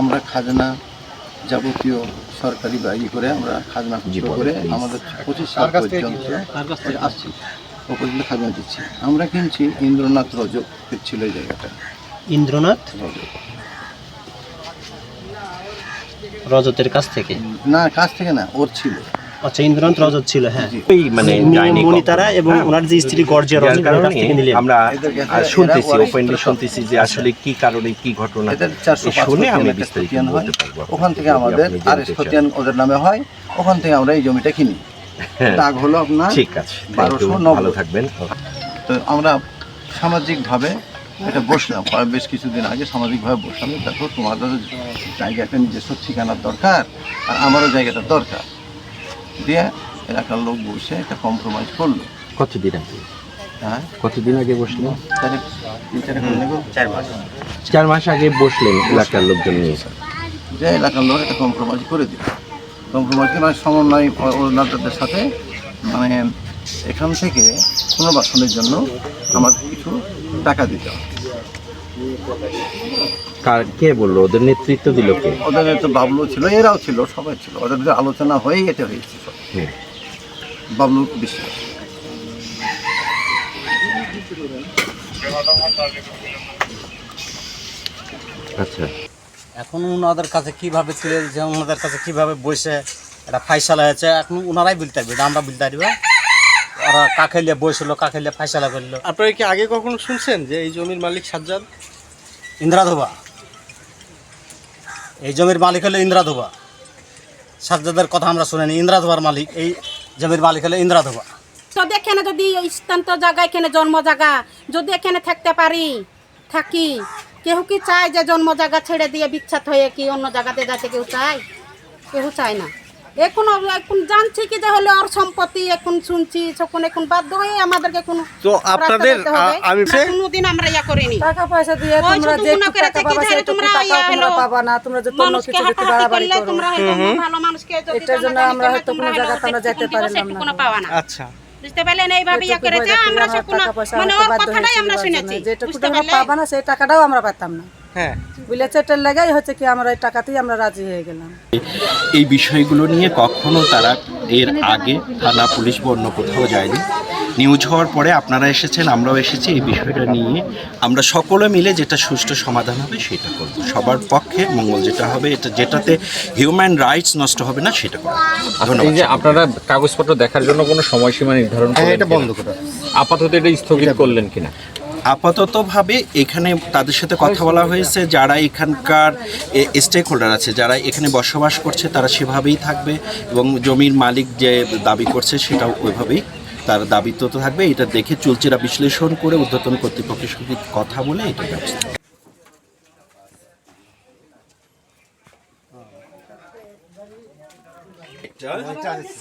আমরা খাজনা যাবতীয় সরকারি বাড়ি করে আমরা খাজনা খুচরো করে আমাদের পঁচিশ সাল পর্যন্ত আসছি। ও পর্যন্ত খাজনা দিচ্ছি। আমরা কিনছি ইন্দ্রনাথ রজক ছিল এই জায়গাটা। ইন্দ্রনাথ রজক রজতের কাছ থেকে? না কাছ থেকে না ওর ছিল। আচ্ছা ইন্দ্রনাথ রজত ছিল হ্যাঁ। ওই মানে মনিতারা এবং হ্যাঁ। ওনার যে স্ত্রী গর্জিয়া রজত আমরা শুনতেছি ওপেনলি শুনতেছি যে আসলে কি কারণে কি ঘটনা। এদের শুনে আমি বিস্তারিত হয় বলতে পারব ওখান থেকে আমাদের আর খতিয়ান ওদের নামে হয় ওখান থেকে আমরা এই জমিটা কিনি। হ্যাঁ, দাগ হলো আপনার ঠিক আছে বারোশো। ভালো থাকবেন। তো আমরা সামাজিকভাবে এটা বসলাম বেশ কিছুদিন আগে সামাজিকভাবে বসলাম। দেখো তোমাদের জায়গাটা নিজস্ব ঠিকানার দরকার আর আমারও জায়গাটা দরকার। দিয়ে এলাকার লোক বসে একটা কম্প্রোমাইজ করল। কতদিন আগে? হ্যাঁ? কতদিন আগে বসলেন? চারে মাস। চার মাস আগে বসলেন এলাকার লোকজন নিয়ে। যে এলাকার লোক একটা কম্প্রোমাইজ করে দিল। কম্প্রোমাইজ মানে সমন্বয় ওনাদের সাথে মানে এখান থেকে পুনর্বাসনের জন্য আমার কিছু টাকা দিতে হবে। কার কে বলল? ওদের নেতৃত্ব দিল কে? ওদের তো বাবলু ছিল এরাও ছিল সবাই ছিল। ওদের আলোচনা হয়েই এটা হয়েছে। বাবলু বিশ্বাস। আচ্ছা। এখন ওনাদের কাছে কীভাবে তুলে দিচ্ছে ওনাদের কাছে কীভাবে বসে এটা ফাইসালা হয়েছে এখন ওনারাই বলতে পারবে এটা আমরা বলতে পারব। ওরা কাকেলিয়া বসল কাকেলিয়া ফাইসালা করল। আপনারা কি আগে কখনো শুনছেন যে এই জমির মালিক সাজ্জাদ? ইন্দ্রাধোবা। এই জমির মালিক হলো ইন্দ্রাধোবা। সাজ্জাদের কথা আমরা শুনিনি। ইন্দ্রাধোয়ার মালিক, এই জমির মালিক হলো ইন্দ্রাধোয়া যদি এখানে যদি স্থান্ত জায়গা এখানে জন্ম জায়গা, যদি এখানে থাকতে পারি, থাকি, কেউ কি চায় যে জন্ম জায়গা ছেড়ে দিয়ে বিচ্ছাত হয়ে কি অন্য জায়গাতে যাতে কেউ চায়? কেউ চায় না। এখন এখন জানছি কি যে হলো ওর সম্পত্তি এখন শুনছি তখন এখন বাধ্য হয়ে আমাদেরকে কোনো তো আপনাদের আমি কোনোদিন আমরা ইয়া করিনি। টাকা পয়সা দিয়ে তোমরা যে টাকা পাবা তোমরা ইয়া তোমরা হলো, পাবা না তোমরা কিছু বাড়াবাড়ি করো তোমরা হয়তো ভালো মানুষকে যদি এটার জন্য আমরা হয়তো কোনো জায়গা হয়তো আমরা যেতে পারলাম না। কোনো পাওয়া না। আচ্ছা। বুঝতে পারলেন? এইভাবে ইয়া করেছে আমরা তোমরা মানে ওর বাধ্য কথাটাই আমরা শুনেছি। পাবা না সেই টাকাটাও আমরা পাতাম না। হ্যাঁ। এটার লাগাই হচ্ছে কি আমরা এই টাকাতেই আমরা রাজি হয়ে গেলাম। এই বিষয়গুলো নিয়ে কখনো তারা এর আগে থানা পুলিশ বা অন্য কোথাও যায়নি। নিউজ হওয়ার পরে আপনারা এসেছেন আমরাও এসেছি এই বিষয়টা নিয়ে আমরা সকলে মিলে যেটা সুষ্ঠু সমাধান হবে সেটা করব। সবার পক্ষে মঙ্গল যেটা হবে এটা যেটাতে হিউম্যান রাইটস নষ্ট হবে না সেটা করব। এই ধন্যবাদ। যে আপনারা কাগজপত্র দেখার জন্য কোনো সময়সীমা নির্ধারণ করলেন এটা বন্ধ করা আপাতত এটা স্থগিত করলেন কিনা? আপাততভাবে এখানে তাদের সাথে কথা বলা হয়েছে যারা এখানকার স্টেক হোল্ডার আছে যারা এখানে বসবাস করছে তারা সেভাবেই থাকবে এবং জমির মালিক যে দাবি করছে সেটাও ওইভাবেই তার দাবি তো থাকবে। এটা দেখে চুলচেরা বিশ্লেষণ করে উদ্যতন কর্তৃপক্ষের সঙ্গে কথা বলে এটা ব্যবস্থা।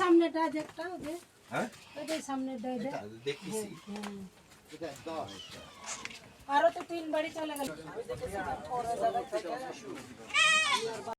সামনেটা যেটা সামনেটা আরও তো তিন বাড়ি চলে গেল।